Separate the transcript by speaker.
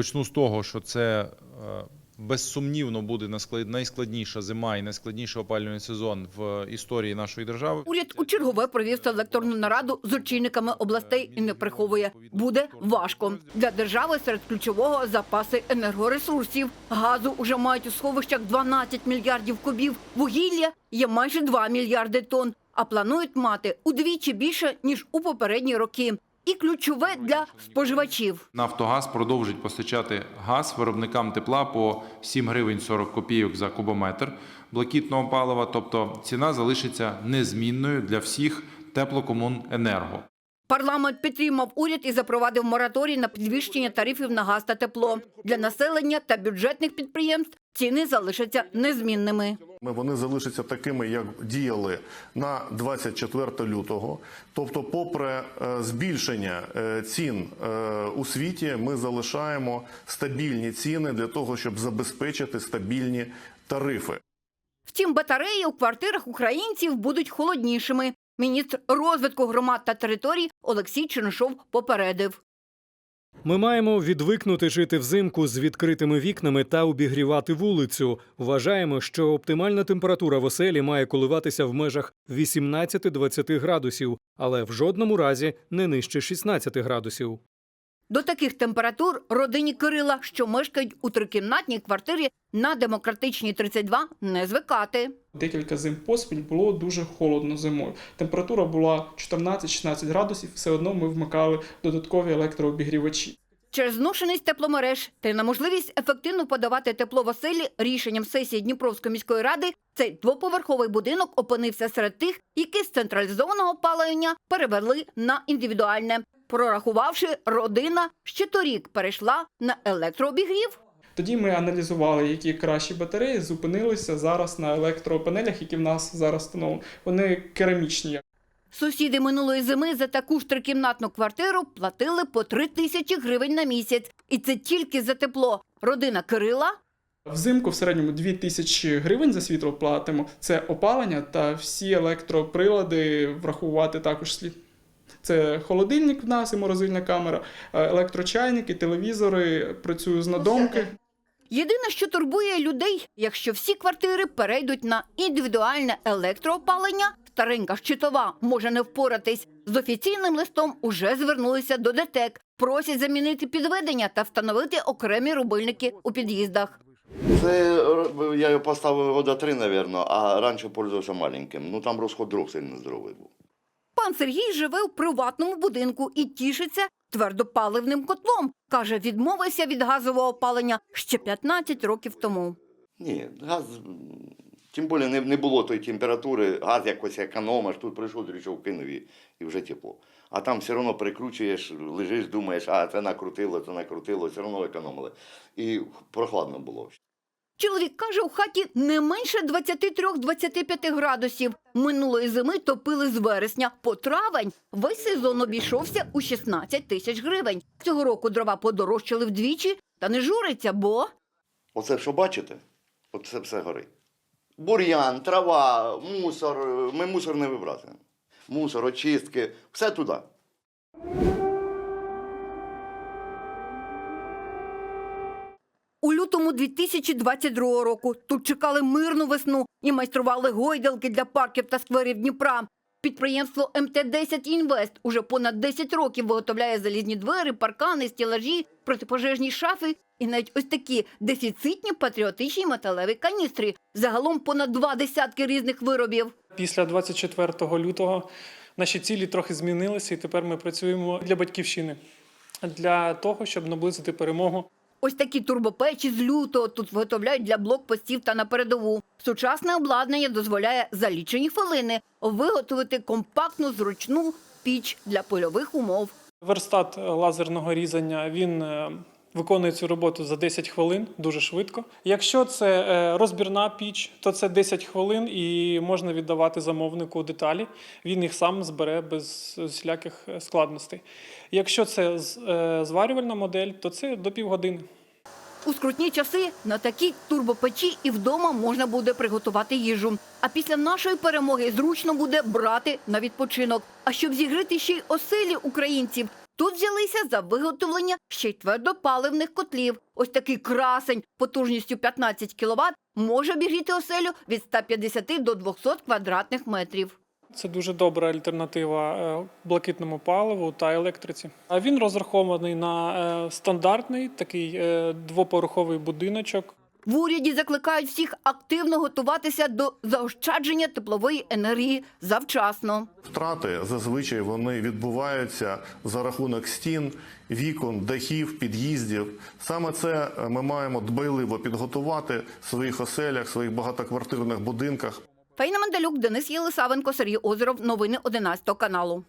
Speaker 1: Почну з того, що це е, безсумнівно буде найскладніша зима і найскладніший опалювальний сезон в історії нашої держави.
Speaker 2: Уряд у чергове провів селекторну нараду з очільниками областей і не приховує. Буде важко для держави серед ключового запаси енергоресурсів. Газу уже мають у сховищах 12 мільярдів кубів. Вугілля є майже 2 мільярди тонн, а планують мати удвічі більше ніж у попередні роки. І ключове для споживачів.
Speaker 1: Нафтогаз продовжить постачати газ виробникам тепла по 7 гривень 40 копійок за кубометр блакітного палива, тобто ціна залишиться незмінною для всіх теплокомуненерго.
Speaker 2: Парламент підтримав уряд і запровадив мораторій на підвищення тарифів на газ та тепло. Для населення та бюджетних підприємств ціни залишаться незмінними.
Speaker 3: Вони залишаться такими, як діяли на 24 лютого. Тобто, попри е, збільшення е, цін е, у світі, ми залишаємо стабільні ціни для того, щоб забезпечити стабільні тарифи.
Speaker 2: Втім, батареї у квартирах українців будуть холоднішими. Міністр розвитку громад та територій Олексій Чернишов попередив.
Speaker 4: Ми маємо відвикнути жити взимку з відкритими вікнами та обігрівати вулицю. Вважаємо, що оптимальна температура в оселі має коливатися в межах 18-20 градусів, але в жодному разі не нижче 16 градусів.
Speaker 2: До таких температур родині Кирила, що мешкають у трикімнатній квартирі на демократичній 32, не звикати.
Speaker 5: Декілька зим поспіль було дуже холодно зимою. Температура була 14-16 градусів, все одно ми вмикали додаткові електрообігрівачі.
Speaker 2: Через зношеність тепломереж та неможливість ефективно подавати тепло в оселі рішенням сесії Дніпровської міської ради цей двоповерховий будинок опинився серед тих, які з централізованого опалення перевели на індивідуальне. Прорахувавши, родина ще торік перейшла на електрообігрів.
Speaker 5: Тоді ми аналізували, які кращі батареї зупинилися зараз на електропанелях, які в нас зараз встановлені. Вони керамічні.
Speaker 2: Сусіди минулої зими за таку ж трикімнатну квартиру платили по три тисячі гривень на місяць. І це тільки за тепло. Родина Кирила
Speaker 5: Взимку в середньому 2000 гривень за світло платимо. Це опалення та всі електроприлади врахувати також слід. Це холодильник в нас і морозильна камера, е, електрочайники, телевізори, працюю з надомки.
Speaker 2: Єдине, що турбує людей, якщо всі квартири перейдуть на індивідуальне електроопалення, старенька щитова може не впоратись. З офіційним листом уже звернулися до ДТЕК. Просять замінити підведення та встановити окремі рубильники у під'їздах.
Speaker 6: Це е, я його поставив года три, мабуть, а раніше пользувався маленьким. Ну там розход дров сильно здоровий був.
Speaker 2: Пан Сергій живе у приватному будинку і тішиться твердопаливним котлом. Каже, відмовився від газового опалення ще 15 років тому.
Speaker 6: Ні, газ, тим більше не, не було тої температури, газ якось економиш, тут прийшов, дрючок кинув і, і вже тепло. А там все одно перекручуєш, лежиш, думаєш, а це накрутило, це накрутило, все одно економили. І прохладно було.
Speaker 2: Чоловік каже, у хаті не менше 23-25 градусів. Минулої зими топили з вересня по травень. Весь сезон обійшовся у 16 тисяч гривень. Цього року дрова подорожчали вдвічі, та не журиться, бо
Speaker 6: Оце що бачите? Оце все горить. Бур'ян, трава, мусор. Ми мусор не вибрасуємо. Мусор, очистки, все туди.
Speaker 2: У лютому 2022 року тут чекали мирну весну і майстрували гойдалки для парків та скверів Дніпра. Підприємство МТ-10 Інвест уже понад 10 років виготовляє залізні двері, паркани, стілажі, протипожежні шафи і навіть ось такі дефіцитні патріотичні металеві каністри. Загалом понад два десятки різних виробів.
Speaker 7: Після 24 лютого наші цілі трохи змінилися, і тепер ми працюємо для батьківщини, для того, щоб наблизити перемогу.
Speaker 2: Ось такі турбопечі з лютого тут виготовляють для блокпостів та на передову. Сучасне обладнання дозволяє за лічені хвилини виготовити компактну зручну піч для польових умов.
Speaker 7: Верстат лазерного різання він е, виконує цю роботу за 10 хвилин дуже швидко. Якщо це е, розбірна піч, то це 10 хвилин і можна віддавати замовнику деталі. Він їх сам збере без всіляких е, складностей. Якщо це е, зварювальна модель, то це до півгодини.
Speaker 2: У скрутні часи на такій турбопечі і вдома можна буде приготувати їжу. А після нашої перемоги зручно буде брати на відпочинок. А щоб зігріти ще й оселі українців, Тут взялися за виготовлення ще й твердопаливних котлів. Ось такий красень потужністю 15 кВт може обігріти оселю від 150 до 200 квадратних метрів.
Speaker 7: Це дуже добра альтернатива е, блакитному паливу та електриці. А він розрахований на е, стандартний такий е, двопороховий будиночок.
Speaker 2: В уряді закликають всіх активно готуватися до заощадження теплової енергії завчасно.
Speaker 3: Втрати зазвичай вони відбуваються за рахунок стін, вікон, дахів, під'їздів. Саме це е, ми маємо дбайливо підготувати в своїх оселях, в своїх багатоквартирних будинках.
Speaker 2: Фейна Мандалюк, Денис Єлисавенко, Сергій Озеров. Новини 11 каналу.